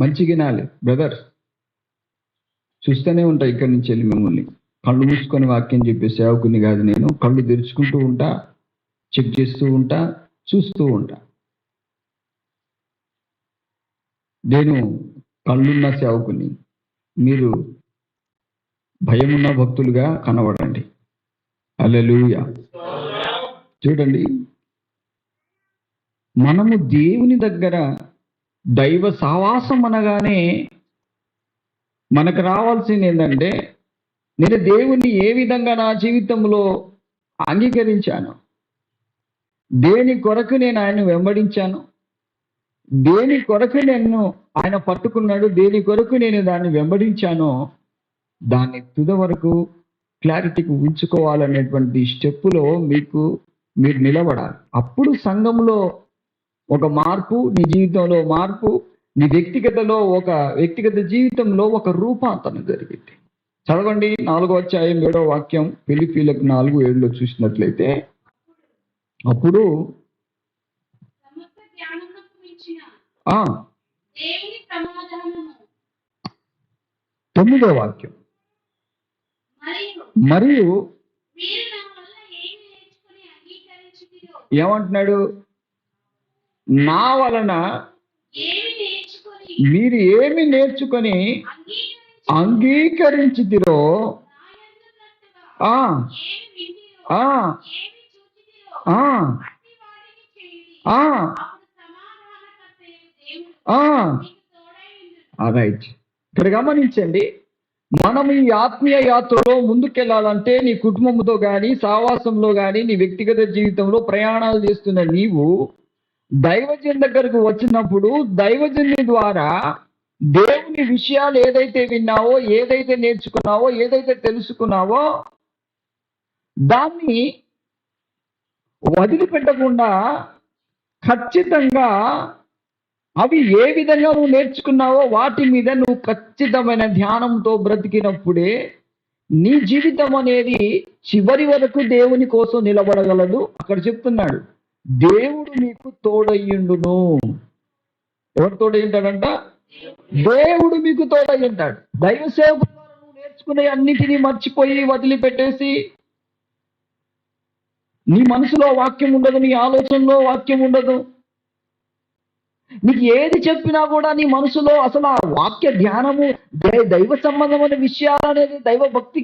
మంచి వినాలి బ్రదర్. చూస్తూనే ఉంటా ఇక్కడి నుంచి వెళ్ళి మిమ్మల్ని. కళ్ళు మూసుకొని వాక్యం చెప్పే సేవకుని కాదు నేను. కళ్ళు తెరుచుకుంటూ ఉంటా చెక్ చేస్తూ ఉంటా చూస్తూ ఉంటా. నేను కళ్ళున్న సేవకుని. మీరు భయమున్న భక్తులుగా కనబడండి. అల్లెలుయ చూడండి. మనము దేవుని దగ్గర దైవ సావాసం అనగానే మనకు రావాల్సింది ఏంటంటే నేను దేవుణ్ణి ఏ విధంగా నా జీవితంలో అంగీకరించాను దేని కొరకు నేను ఆయన వెంబడించాను దేని కొరకు నేను ఆయన పట్టుకున్నాడు దేని కొరకు నేను దాన్ని వెంబడించానో దాన్ని తుద వరకు క్లారిటీకి ఉంచుకోవాలనేటువంటి స్టెప్పులో మీకు మీరు నిలబడాలి. అప్పుడు సంఘంలో ఒక మార్పు నీ జీవితంలో మార్పు నీ వ్యక్తిగతలో ఒక వ్యక్తిగత జీవితంలో ఒక రూపాంతరం జరిగింది. చదవండి నాలుగో అధ్యాయం ఏడో వాక్యం ఫిలిపీలకు నాలుగు ఏడులో చూసినట్లయితే అప్పుడు తొమ్మిదో వాక్యం. మరియు ఏమంటున్నాడు? నా వలన మీరు ఏమి నేర్చుకొని అంగీకరించి రైట్ ఇక్కడ గమనించండి మనం ఈ ఆత్మీయ యాత్రలో ముందుకెళ్ళాలంటే నీ కుటుంబంతో కానీ సావాసంలో కానీ నీ వ్యక్తిగత జీవితంలో ప్రయాణాలు చేస్తున్న నీవు దైవజన్ దగ్గరకు వచ్చినప్పుడు దైవజన్ని ద్వారా దేవుని విషయాలు ఏదైతే విన్నావో ఏదైతే నేర్చుకున్నావో ఏదైతే తెలుసుకున్నావో దాన్ని వదిలిపెట్టకుండా ఖచ్చితంగా అవి ఏ విధంగా నువ్వు నేర్చుకున్నావో వాటి మీద నువ్వు ఖచ్చితమైన ధ్యానంతో బ్రతికినప్పుడే నీ జీవితం అనేది చివరి వరకు దేవుని కోసం నిలబడగలదు. అక్కడ చెప్తున్నాడు. దేవుడు నీకు తోడయ్యుండును. ఎవరు తోడయ్యుంటాడంట? దేవుడు మీకు తోడయ్యుంటాడు. దైవ సేవకు నువ్వు నేర్చుకునే అన్నిటినీ మర్చిపోయి వదిలిపెట్టేసి నీ మనసులో వాక్యం ఉండదు నీ ఆలోచనలో వాక్యం ఉండదు. నీకు ఏది చెప్పినా కూడా నీ మనసులో అసలు ఆ వాక్య ధ్యానము దై- దైవ సంబంధమైన విషయాలు అనేది దైవ భక్తి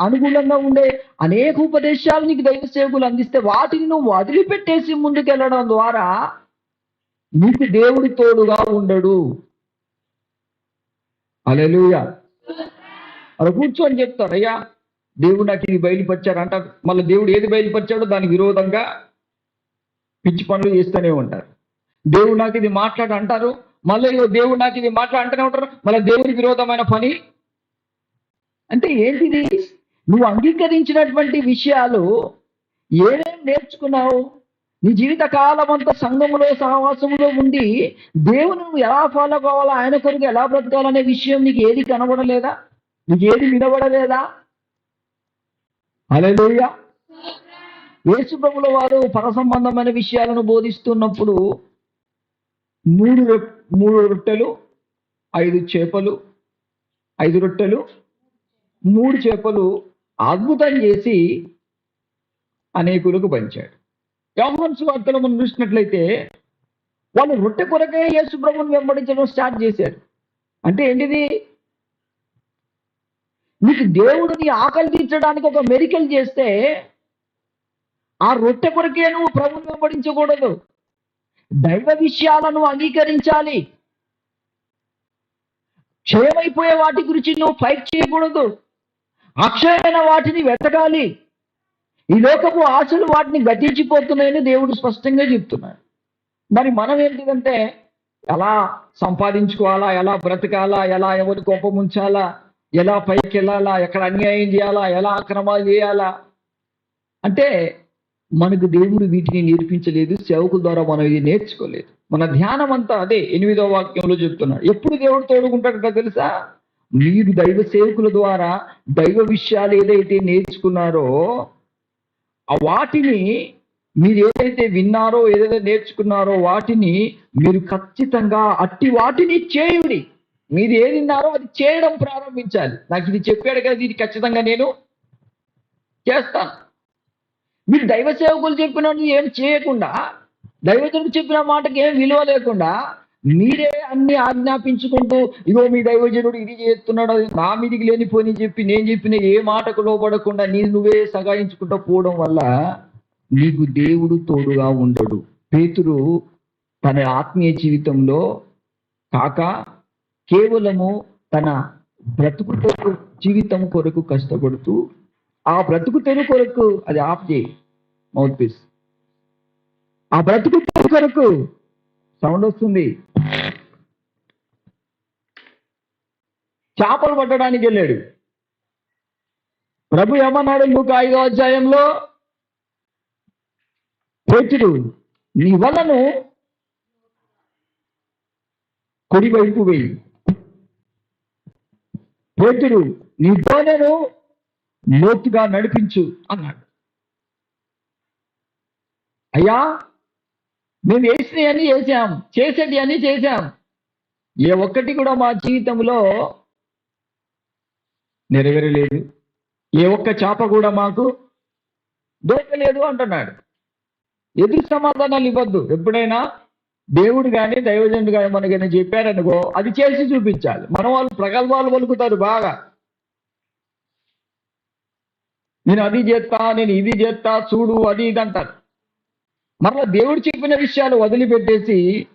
అనుగుణంగా ఉండే అనేక ఉపదేశాలు నీకు దైవ సేవకులు అందిస్తే వాటిని నువ్వు వదిలిపెట్టేసి ముందుకెళ్ళడం ద్వారా నీకు దేవుడి తోడుగా ఉండడు. అలెలుయ అలా కూర్చొని చెప్తారు అయ్యా దేవుడు నాకు ఇది బయలుపరిచాడు మళ్ళీ దేవుడు ఏది బయలుపరిచాడో దానికి విరోధంగా పిచ్చి పనులు చేస్తూనే ఉంటారు. దేవుడు నాకు ఇది మాట్లాడు అంటారు. మళ్ళీ దేవుడు నాకు ఇది మాట్లాడు అంటూనే ఉంటారు. మళ్ళీ దేవుడి విరోధమైన పని. అంటే ఏంటిది? నువ్వు అంగీకరించినటువంటి విషయాలు ఏమేం నేర్చుకున్నావు? నీ జీవిత కాలం అంతా సంఘములో సహవాసములో ఉండి దేవుని నువ్వు ఎలా ఫాలో కావాలా? ఆయన కొరకు ఎలా బ్రతకాలనే విషయం నీకు ఏది కనబడలేదా? నీకు ఏది వినబడలేదా? అలే ఏసుప్రభుల వారు పర సంబంధమైన విషయాలను బోధిస్తున్నప్పుడు మూడు రొ- మూడు రొట్టెలు ఐదు చేపలు ఐదు రొట్టెలు మూడు చేపలు అద్భుతం చేసి అనేకులకు పంచాడు. యోహన్ సువార్తలు మనం చూసినట్లయితే వాళ్ళు రొట్టె కొరకే యేసు ప్రభుని వెంబడించడం స్టార్ట్ చేశారు. అంటే ఏంటిది? నీకు దేవుడు నీ ఆకలి తీర్చడానికి ఒక మెరికల్ చేస్తే ఆ రొట్టె కొరకే నువ్వు ప్రభుని వెంబడించకూడదు. దైవ విషయాలను అంగీకరించాలి. క్షయమైపోయే వాటి గురించి నువ్వు ఫైట్ చేయకూడదు. అక్షయమైన వాటిని వెతకాలి. ఈ లోకపు ఆశలు వాటిని గతించిపోతున్నాయని దేవుడు స్పష్టంగా చెప్తున్నాడు. మరి మనం ఏంటిదంటే ఎలా సంపాదించుకోవాలా ఎలా బ్రతకాలా ఎలా ఎవరి కోపం ఉంచాలా ఎలా పైకి వెళ్ళాలా ఎక్కడ అన్యాయం చేయాలా ఎలా అక్రమాలు చేయాలా. అంటే మనకు దేవుడు వీటిని నేర్పించలేదు సేవకుల ద్వారా మనం ఇది నేర్చుకోలేదు. మన ధ్యానం అంతా అదే ఎనిమిదో వాక్యంలో చెప్తున్నాడు. ఎప్పుడు దేవుడు తోడుకుంటాడట తెలుసా? మీరు దైవ సేవకుల ద్వారా దైవ విషయాలు ఏదైతే నేర్చుకున్నారో ఆ వాటిని మీరు ఏదైతే విన్నారో ఏదైతే నేర్చుకున్నారో వాటిని మీరు ఖచ్చితంగా అట్టి వాటిని చేయుడి. మీరు ఏది విన్నారో అది చేయడం ప్రారంభించాలి. నాకు ఇది చెప్పాడు కదా ఇది ఖచ్చితంగా నేను చేస్తాను. మీరు దైవ సేవకులు చెప్పినట్టు ఏం చేయకుండా దైవజనుడు చెప్పిన మాటకి ఏం విలువ లేకుండా మీరే అన్ని ఆజ్ఞాపించుకుంటూ ఇగో మీ దైవజనుడు ఇది చేస్తున్నాడు అది నా మీదికి లేనిపోని చెప్పి నేను చెప్పిన ఏ మాటకు లోపడకుండా నీ నువ్వే సగాయించుకుంటూ పోవడం వల్ల నీకు దేవుడు తోడుగా ఉండడు. పేతురు తన ఆత్మీయ జీవితంలో కాక కేవలము తన బ్రతుకు జీవితం కొరకు కష్టపడుతూ ఆ బ్రతుకు తెరువు కొరకు అది ఆఫ్ చేయి. మౌత్ పీస్ ఆ బ్రతుకు తెరువు కొరకు సౌండ్ వస్తుంది. చేపలు పట్టడానికి వెళ్ళాడు. ప్రభు ఏమన్నాడు? నువ్వు ఐదో అధ్యాయంలో పేతుడు నీ వలను కుడివైపు వెయ్యి. పేతుడు నీ దోనెను లోతుగా నడిపించు అన్నాడు. అయ్యా మేము వేసినవి అని చేసాం చేసేటి అని చేశాం. ఏ ఒక్కటి కూడా మా జీవితంలో నెరవేరలేదు. ఏ ఒక్క చేప కూడా మాకు దొరకలేదు అంటున్నాడు. ఎదురు సమాధానాలు ఇవ్వద్దు. ఎప్పుడైనా దేవుడు కానీ దైవజనుడు కానీ మనకైనా చెప్పారనుకో అది చేసి చూపించాలి. మన వాళ్ళు ప్రగల్భాలు పలుకుతారు బాగా. నేను అది చేస్తా నేను ఇది చేస్తా చూడు అది ఇది అంటారు. మరలా దేవుడు చెప్పిన విషయాలు వదిలిపెట్టేసి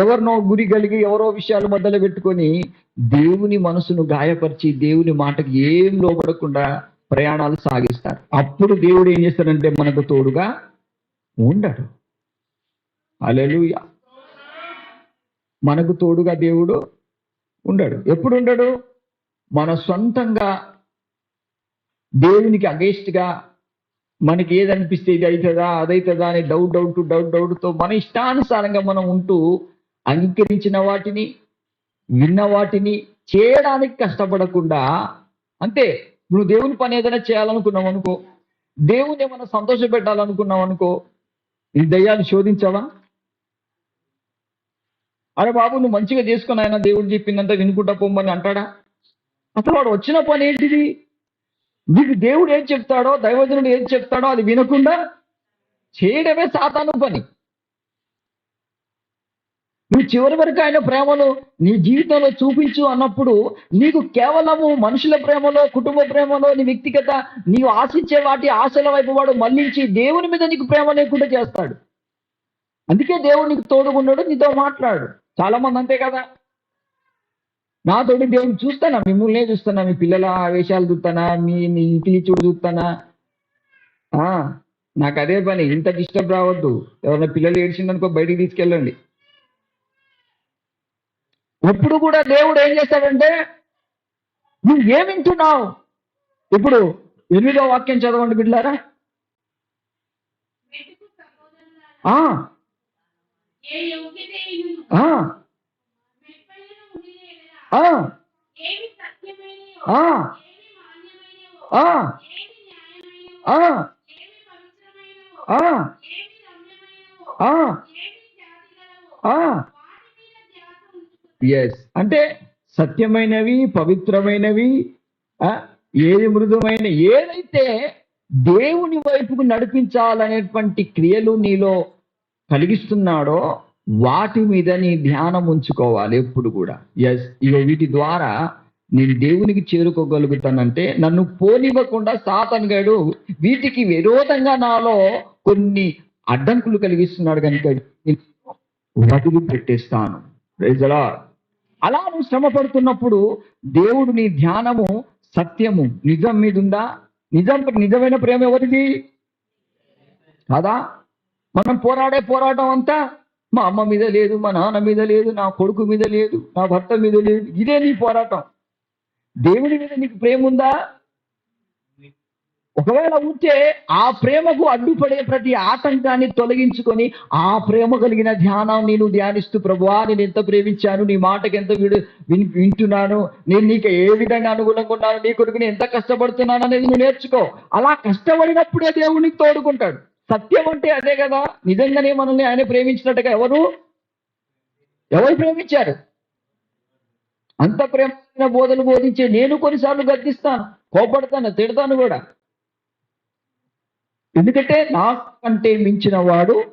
ఎవరినో గురి కలిగి ఎవరో విషయాలు మొదలు పెట్టుకొని దేవుని మనసును గాయపరిచి దేవుని మాటకి ఏం లోపడకుండా ప్రయాణాలు సాగిస్తారు. అప్పుడు దేవుడు ఏం చేస్తాడంటే మనకు తోడుగా ఉండడు. అలెలు మనకు తోడుగా దేవుడు ఉండడు. ఎప్పుడు ఉండడు? మన సొంతంగా దేవునికి అగేస్ట్గా మనకి ఏదనిపిస్తే ఇది అవుతుందా అదవుతుందా అని డౌట్ డౌట్ డౌట్ డౌట్తో మన ఇష్టానుసారంగా మనం ఉంటూ అంగీకరించిన వాటిని విన్న వాటిని చేయడానికి కష్టపడకుండా అంతే. నువ్వు దేవుని పని ఏదైనా చేయాలనుకున్నావు అనుకో దేవుని ఏమైనా సంతోష పెట్టాలనుకున్నావు అనుకో ఈ దయ్యాన్ని శోధించావా? అరే బాబు నువ్వు మంచిగా చేసుకుని ఆయన దేవుడు చెప్పిందంతా వినుకుంటా పొమ్మని అంటాడా? అసలు వాడు వచ్చిన పని ఏంటిది? మీకు దేవుడు ఏం చెప్తాడో దైవజనుడు ఏం చెప్తాడో అది వినకుండా చేయడమే సాతాను పని. నువ్వు చివరి వరకు ఆయన ప్రేమను నీ జీవితంలో చూపించు అన్నప్పుడు నీకు కేవలము మనుషుల ప్రేమలో కుటుంబ ప్రేమలో నీ వ్యక్తిగత నీవు ఆశించే వాటి ఆశల వైపు వాడు మళ్ళించి దేవుని మీద నీకు ప్రేమ లేకుండా చేస్తాడు. అందుకే దేవుడు నీకు తోడుగున్నాడు నీతో మాట్లాడు. చాలా మంది అంతే కదా. నాతోటి దేవుడు చూస్తానా మిమ్మల్నే చూస్తానా మీ పిల్లల వేషాలు చూస్తానా మీ మీ ఇంటిని చూడు చూస్తానా? ఆ, నాకు అదే పని ఇంత డిస్టర్బ్ రావద్దు. ఎవరైనా పిల్లలు ఏడ్చిందనుకో బయటికి తీసుకెళ్ళండి. ఎప్పుడు కూడా దేవుడు ఏం చేస్తాడంటే నువ్వు ఏం వింటున్నావు? ఇప్పుడు ఎనిమిదో వాక్యం చదవండి బిడ్డారా ఆ, ఎస్ అంటే సత్యమైనవి పవిత్రమైనవి ఆ, ఏది మృదుమైన ఏదైతే దేవుని వైపుకు నడిపించాలనేటువంటి క్రియలు నీలో కలిగిస్తున్నాడో వాటి మీద నీ ధ్యానం ఉంచుకోవాలి ఎప్పుడు కూడా. ఎస్ ఇగో వీటి ద్వారా నేను దేవునికి చేరుకోగలుగుతానంటే నన్ను పోనివ్వకుండా సాతన్ గడు వీటికి విరోధంగా నాలో కొన్ని అడ్డంకులు కలిగిస్తున్నాడు కనుక వదిలి పెట్టేస్తాను అలా నువ్వు శ్రమ పడుతున్నప్పుడు దేవుడు నీ ధ్యానము సత్యము నిజం మీద ఉందా? నిజం నిజమైన ప్రేమ ఎవరిది? కాదా? మనం పోరాడే పోరాటం అంతా మా అమ్మ మీద లేదు మా నాన్న మీద లేదు నా కొడుకు మీద లేదు నా భర్త మీద లేదు. ఇదే నీ పోరాటం. దేవుడి మీద నీకు ప్రేమ ఉందా? ఒకవేళ ఉంటే ఆ ప్రేమకు అడ్డుపడే ప్రతి ఆటంకాన్ని తొలగించుకొని ఆ ప్రేమ కలిగిన ధ్యానం నేను ధ్యానిస్తూ ప్రభువా నేను ఎంత ప్రేమించాను నీ మాటకి ఎంత విడు విని వింటున్నాను నేను నీకు ఏ విధంగా అనుగుణంగా ఉన్నాను నీ కొడుకుని ఎంత కష్టపడుతున్నాను అనేది నువ్వు నేర్చుకో. అలా కష్టపడినప్పుడే దేవుడికి తోడుకుంటాడు. సత్యం అంటే అదే కదా. నిజంగానే మనల్ని ఆయన ప్రేమించినట్టుగా ఎవరు? ఎవరు ప్రేమించారు? అంత ప్రేమైన బోధలు బోధించే నేను కొన్నిసార్లు గర్దిస్తాను కోపడతాను తిడతాను కూడా. ఎందుకంటే నాకంటే మించిన వాడు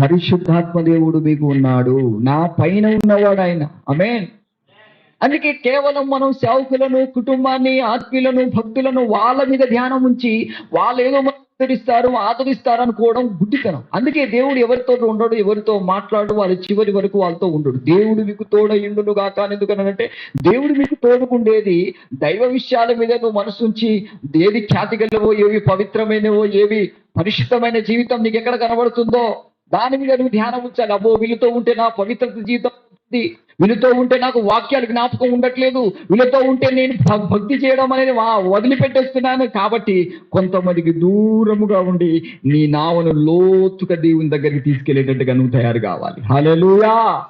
పరిశుద్ధాత్మ దేవుడు మీకు ఉన్నాడు. నా పైన ఉన్నవాడు ఆయన. అమేన్ అందుకే కేవలం మనం సేవకులను కుటుంబాన్ని ఆత్మీయులను భక్తులను వాళ్ళ మీద ధ్యానం ఉంచి వాళ్ళు ఏదో మనల్ని ఆదరిస్తారు అనుకోవడం గుడ్డితనం. అందుకే దేవుడు ఎవరితో ఉండడు ఎవరితో మాట్లాడు వాళ్ళ చివరి వరకు వాళ్ళతో ఉండడు. దేవుడు మీకు తోడయుండును గాక ఎందుకనంటే దేవుడు మీకు తోడుకుండేది దైవ విషయాల మీద నువ్వు మనసుంచి ఏది ఖ్యాతిగలవో ఏవి పవిత్రమైనవో ఏవి పరిశుద్ధమైన జీవితం నీకు ఎక్కడ కనబడుతుందో దాని మీద నువ్వు ధ్యానం ఉంచాలి. అబ్బో వీళ్ళతో ఉంటే నా పవిత్రత జీవితం వీళ్ళతో ఉంటే నాకు వాక్యాలు జ్ఞాపకం ఉండట్లేదు. వీళ్ళతో ఉంటే నేను భక్తి చేయడం అనేది వా- వదిలిపెట్టేస్తున్నాను. కాబట్టి కొంతమందికి దూరముగా ఉండి నీ నావను లోతుగా దేవుని దగ్గరికి తీసుకెళ్ళేటట్టుగా నువ్వు తయారు కావాలి. హలలుయా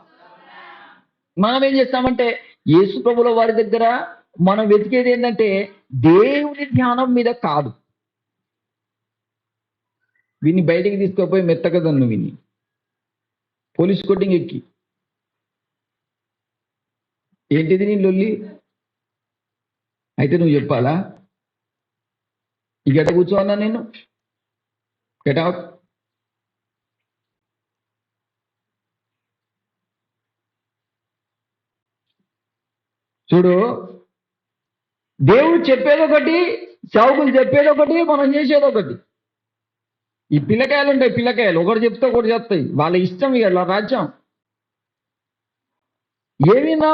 మనం ఏం చేస్తామంటే యేసు ప్రభుల వారి దగ్గర మనం వెతికేది ఏంటంటే దేవుని ధ్యానం మీద కాదు. విని బయటికి తీసుకుపోయి మెత్తగదన్ను విని పోలీస్ కొట్టింగ్ ఎక్కి. ఏంటిది నీ లొల్లి? అయితే నువ్వు చెప్పాలా? ఈ గట కూర్చోన్నా నేను. గెట్ అవుట్ చూడు దేవుడు చెప్పేది ఒకటి సేవకులు చెప్పేది ఒకటి మనం చేసేది ఒకటి. ఈ పిల్లకాయలు ఉంటాయి పిల్లకాయలు. ఒకటి చెప్తే ఒకటి చెప్తాయి వాళ్ళ ఇష్టం ఇక రాజ్యం. ఏమైనా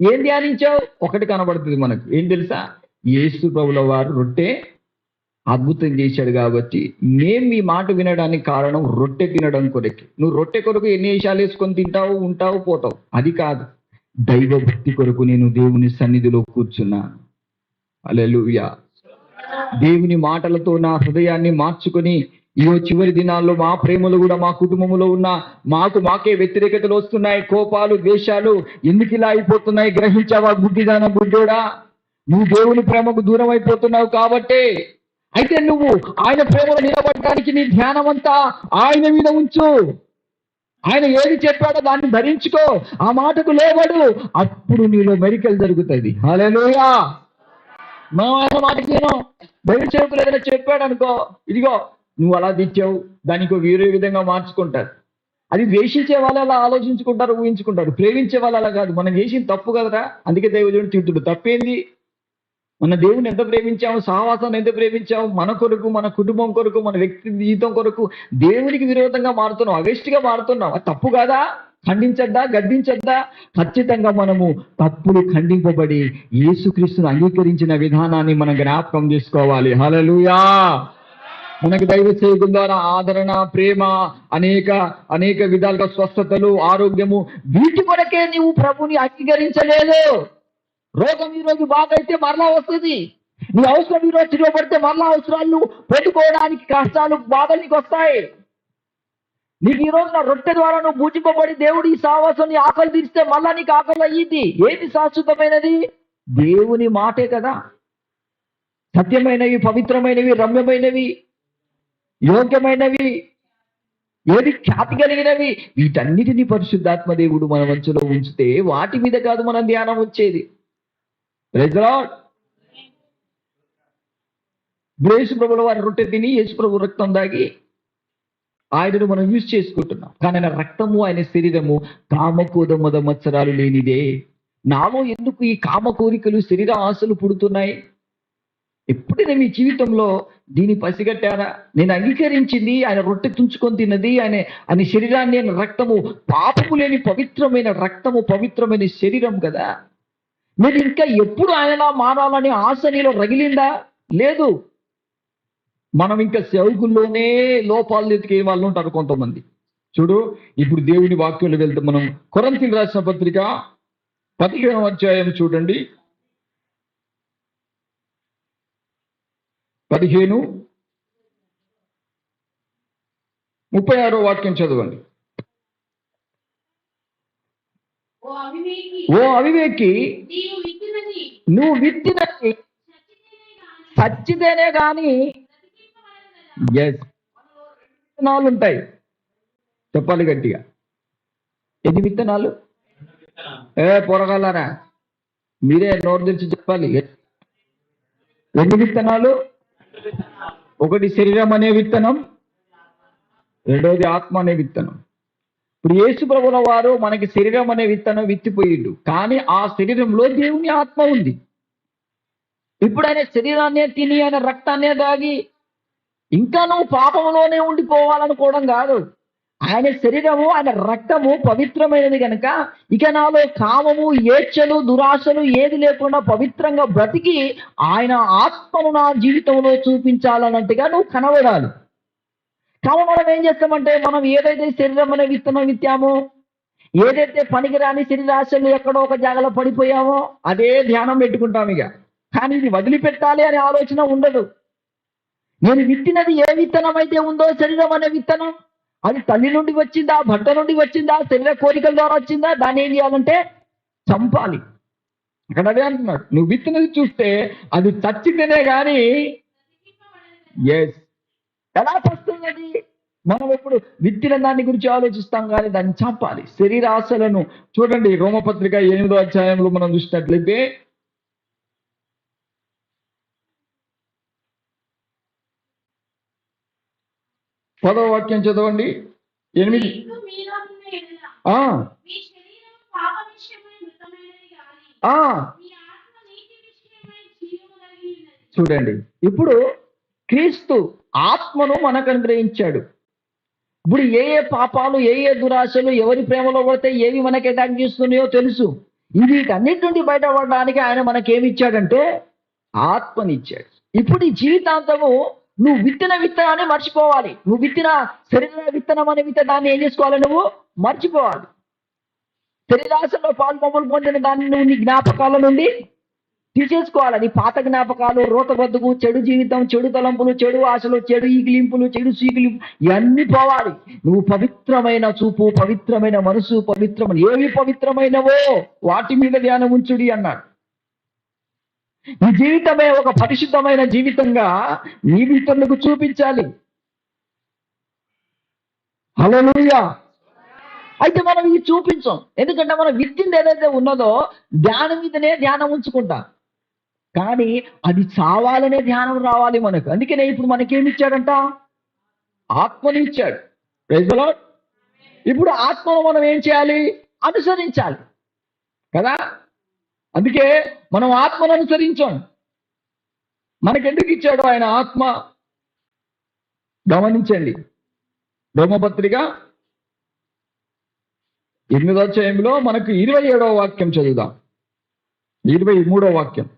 ఏం ధ్యానించావు? ఒకటి కనబడుతుంది మనకు. ఏం తెలుసా? యేసు ప్రభుల వారు రొట్టె అద్భుతం చేశాడు కాబట్టి మేము మీ మాట వినడానికి కారణం రొట్టె తినడం కొరకే. నువ్వు రొట్టె కొరకు ఎన్ని వేషాలు వేసుకొని తింటావు ఉంటావు పోతావు? అది కాదు. దైవ భక్తి కొరకు నేను దేవుని సన్నిధిలో కూర్చున్నాను అలెలుయా దేవుని మాటలతో నా హృదయాన్ని మార్చుకొని ఇయో చివరి దినాల్లో మా ప్రేమలు కూడా మా కుటుంబంలో ఉన్న మాకు మాకే వ్యతిరేకతలు వస్తున్నాయి కోపాలు ద్వేషాలు ఎందుకు ఇలా అయిపోతున్నాయి గ్రహించావా గుడ్డిదాన గుడ్డోడా నువ్వు దేవుని ప్రేమకు దూరం అయిపోతున్నావు కాబట్టే. అయితే నువ్వు ఆయన ప్రేమలో నిలబడటానికి నీ ధ్యానం అంతా ఆయన మీద ఉంచు. ఆయన ఏది చెప్పాడో దాన్ని ధరించుకో. ఆ మాటకు లేవడు. అప్పుడు నీలో మెరికలు జరుగుతుంది హల్లెలూయా. మా ఆయన మాట నేను బయట చెరుకులు ఏదైనా చెప్పాడు అనుకో ఇదిగో నువ్వు అలా తెచ్చావు దానికి వేరే విధంగా మార్చుకుంటారు. అది ద్వేషించే వాళ్ళు అలా ఆలోచించుకుంటారు ఊహించుకుంటారు. ప్రేమించే వాళ్ళు అలా కాదు. మనం చేసిన తప్పు కదరా? అందుకే దేవుడు తిట్టుడు తప్పేంది? మన దేవుని ఎంత ప్రేమించాము సహవాసాన్ని ఎంత ప్రేమించాము మన కొరకు మన కుటుంబం కొరకు మన వ్యక్తి జీవితం కొరకు దేవునికి విరోధంగా మారుతున్నాం అవేష్టిగా మారుతున్నాం. అది తప్పు కాదా? ఖండించద్దా? గద్దించద్దా? ఖచ్చితంగా మనము తప్పులు ఖండింపబడి యేసుక్రీస్తును అంగీకరించిన విధానాన్ని మనం జ్ఞాపకం చేసుకోవాలి. హలలుయా మనకు దైవ సేవకుల ద్వారా ఆదరణ ప్రేమ అనేక అనేక విధాలుగా స్వస్థతలు ఆరోగ్యము వీటి కొరకే నీవు ప్రభుని అంగీకరించలేదు. రోగం ఈ రోజు బాగైతే మరలా వస్తుంది. నీ అవసరం ఈరోజు తిరగబడితే మరలా అవసరాలు పెట్టుకోవడానికి కష్టాలు బాధలు నీకు వస్తాయి నీకు ఈరోజు నా రొట్టె ద్వారా నువ్వు పూజింపబడి దేవుడు ఈ సావాసం నీ ఆకలి తీరిస్తే మళ్ళా నీకు ఆకలి అయ్యింది ఏది శాశ్వతమైనది? దేవుని మాటే కదా. సత్యమైనవి పవిత్రమైనవి రమ్యమైనవి. యోగ్యమైనవి ఏది ఖ్యాతి కలిగినవి వీటన్నిటిని పరిశుద్ధాత్మ దేవుడు మన మంచులో ఉంచితే వాటి మీద కాదు మనం ధ్యానం వచ్చేది. Praise యేసుప్రభుల వారి రొట్టె తిని యేసుప్రభు రక్తం దాగి ఆయనను మనం యూజ్ చేసుకుంటున్నాం. కానీ ఆయన రక్తము ఆయన శరీరము కామకోదమద మత్సరాలు లేనిదే. నాలో ఎందుకు ఈ కామ కోరికలు శరీర ఆశలు పుడుతున్నాయి? ఎప్పుడైనా మీ జీవితంలో దీన్ని పసిగట్టారా? నేను అంగీకరించింది ఆయన రొట్టె తుంచుకొని తిన్నది ఆయన ఆయన శరీరాన్ని ఆయన రక్తము పాపము లేని పవిత్రమైన రక్తము పవిత్రమైన శరీరం కదా? నేను ఇంకా ఎప్పుడు ఆయనలా మారాలని ఆశ నీలో రగిలిందా? లేదు. మనం ఇంకా సేవకుల్లోనే లోపాలు ఎతికే వాళ్ళు ఉంటారు కొంతమంది. చూడు ఇప్పుడు దేవుని వాక్యంలో వెళ్తే మనం కొరంతిని రాసిన పత్రిక పదిహేను అధ్యాయం చూడండి. పదిహేను. ముప్పై ఆరో వాక్యం చదవండి. ఓ అవివేకి నువ్వు విత్తినది సచ్చితేనే గాని బ్రతికింపవలెను కదా. ఎస్ విత్తనాలు ఉంటాయి. చెప్పాలి గట్టిగా. ఎన్ని విత్తనాలు? ఏ పొరగాలరా మీరే నోరు తెచ్చి చెప్పాలి. ఎన్ని విత్తనాలు? ఒకటి శరీరం అనే విత్తనం రెండోది ఆత్మ అనే విత్తనం. ఇప్పుడు యేసు ప్రభుల వారు మనకి శరీరం అనే విత్తనం విత్తిపోయిండు. కానీ ఆ శరీరంలో దేవుని ఆత్మ ఉంది. ఇప్పుడు ఆయన శరీరాన్ని తిని ఆయన రక్తాన్నే దాగి ఇంకా నువ్వు పాపంలోనే ఉండిపోవాలనుకోవడం కాదు. ఆయన శరీరము ఆయన రక్తము పవిత్రమైనది కనుక ఇక నాలో కామము ఏచ్ఛలు దురాశలు ఏది లేకుండా పవిత్రంగా బ్రతికి ఆయన ఆత్మను నా జీవితంలో చూపించాలన్నట్టుగా నువ్వు కనబడాలి. కానీ మనం ఏం చేస్తామంటే మనం ఏదైతే శరీరం అనే విత్తనం విత్తామో ఏదైతే పనికిరాని శరీరాశలు ఎక్కడో ఒక జాగలో పడిపోయామో అదే ధ్యానం పెట్టుకుంటాం ఇక. కానీ ఇది వదిలిపెట్టాలి అనే ఆలోచన ఉండదు. నేను విత్తినది ఏ విత్తనం అయితే ఉందో శరీరం అనే విత్తనం అది తల్లి నుండి వచ్చిందా భర్త నుండి వచ్చిందా శరీర కోరికల ద్వారా వచ్చిందా దాన్ని ఏం చేయాలంటే చంపాలి. అక్కడ అదే అంటున్నాడు. నువ్వు విత్తినది చూస్తే అది చచ్చితేనే కానీ ఎస్ ఎలా వస్తుంది అది మనం ఎప్పుడు విత్తిన దాని గురించి ఆలోచిస్తాం కానీ దాన్ని చంపాలి. శరీరాశలను చూడండి. రోమపత్రిక ఎనిమిదో అధ్యాయంలో మనం చూసినట్లయితే పదో వాక్యం చదవండి ఎనిమిది మీకు మీలో ఉన్న ఎడల ఆ మీ శరీరం పాప విషయమై మృతమైనది గాని ఆ మీ ఆత్మ నీతి విషయమై జీవము కలిగి ఉన్నది. చూడండి. ఇప్పుడు క్రీస్తు ఆత్మను మనకు అనుగ్రహించాడు. ఇప్పుడు ఏ ఏ పాపాలు ఏ ఏ దురాశలు ఎవరి ప్రేమలో పడితే ఏవి మనకి అటాక్ చేస్తున్నాయో తెలుసు. వీటన్నిటి నుండి బయటపడడానికి ఆయన మనకేమి ఇచ్చాడంటే ఆత్మనిచ్చాడు. ఇప్పుడు ఈ జీవితాంతము నువ్వు విత్తిన విత్తనాన్ని మర్చిపోవాలి. నువ్వు విత్తిన శరీర విత్తనం అనే విత్తనాన్ని ఏం చేసుకోవాలి నువ్వు? మర్చిపోవాలి. శరీరాశలో పాల్పొమ్మలు పొందిన దాన్ని నువ్వు నీ జ్ఞాపకాల నుండి తీసేసుకోవాలి. నీ పాత జ్ఞాపకాలు రోత బతుకు చెడు జీవితం చెడు తలంపులు చెడు ఆశలు చెడు ఈగిలింపులు చెడు సీగిలింపు ఇవన్నీ పోవాలి. నువ్వు పవిత్రమైన చూపు పవిత్రమైన మనసు పవిత్రమైన ఏవి పవిత్రమైనవో వాటి మీద ధ్యానం ఉంచుడి అన్నాడు. ఈ జీవితమే ఒక పరిశుద్ధమైన జీవితంగా నీ ఇతరులకు చూపించాలి. హలోయా అయితే మనం ఇది చూపించాం. ఎందుకంటే మనం విద్యంది ఏదైతే ఉన్నదో ధ్యానం మీదనే ధ్యానం ఉంచుకుంటాం. కానీ అది చావాలనే ధ్యానం రావాలి మనకు. అందుకనే ఇప్పుడు మనకేమి ఇచ్చాడంట? ఆత్మని ఇచ్చాడు. ఇప్పుడు ఆత్మను మనం ఏం చేయాలి? అనుసరించాలి. కదా? అందుకే మనం ఆత్మను అనుసరించాం మనకెందుకు ఇచ్చాడు ఆయన ఆత్మ? గమనించండి. రోమపత్రిక ఎనిమిదో అధ్యాయంలో మనకు ఇరవై ఏడవ వాక్యం చదువుదాం. ఇరవై మూడో వాక్యం.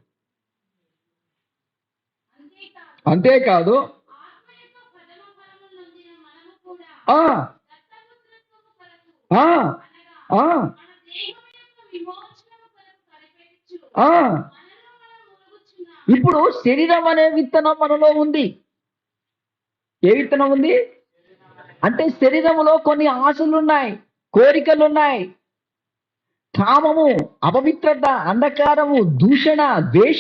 అంతేకాదు ఇప్పుడు శరీరం అనే విత్తనం మనలో ఉంది. ఏ విత్తనం ఉంది? అంటే శరీరంలో కొన్ని ఆశలున్నాయి కోరికలున్నాయి. కోరికలు ఉన్నాయి కామము అపవిత్రత అంధకారము దూషణ ద్వేష